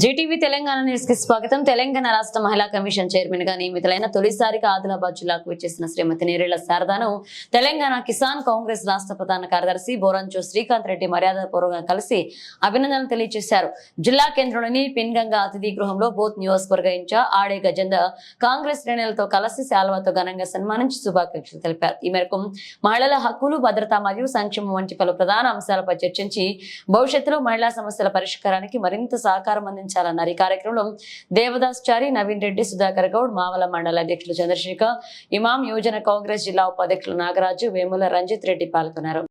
Zee TV Telangana న్యూస్కి స్వాగతం. తెలంగాణ రాష్ట్ర మహిళా కమిషన్ చైర్మన్గా నియమితులైన తొలిసారిగా ఆదిలాబాద్ జిల్లాకు విచ్చేసిన శ్రీమతి నేరేళ్ళ శారదాను తెలంగాణ కిసాన్ కాంగ్రెస్ రాష్ట్ర ప్రధాన కార్యదర్శి బోరంచు శ్రీకాంత్ రెడ్డి మర్యాదపూర్వకంగా కలిసి అభినందనలు తెలియజేశారు. జిల్లా కేంద్రంలోని పిన్గంగా అతిథి గృహంలో బోత్ నియోజకవర్గ ఇన్ఛార్జ్ ఆడే గజెంద కాంగ్రెస్ శ్రేణులతో కలిసి శాల్వాతో ఘనంగా సన్మానించి శుభాకాంక్షలు తెలిపారు. ఈ మేరకు మహిళల హక్కులు భద్రత మరియు సంక్షేమం వంటి పలు ప్రధాన అంశాలపై చర్చించి భవిష్యత్తులో మహిళా సమస్యల పరిష్కారానికి మరింత సహకారం అందించాలన్నారు ఈ కార్యక్రమంలో దేవదాస్ చారి నవీన్ రెడ్డి సుధాకర్ గౌడ్ మావల మండల అధ్యక్షులు చంద్రశేఖర్ ఇమాం యువజన కాంగ్రెస్ జిల్లా ఉపాధ్యక్షులు నాగరాజు వేముల రంజిత్ రెడ్డి పాల్గొన్నారు.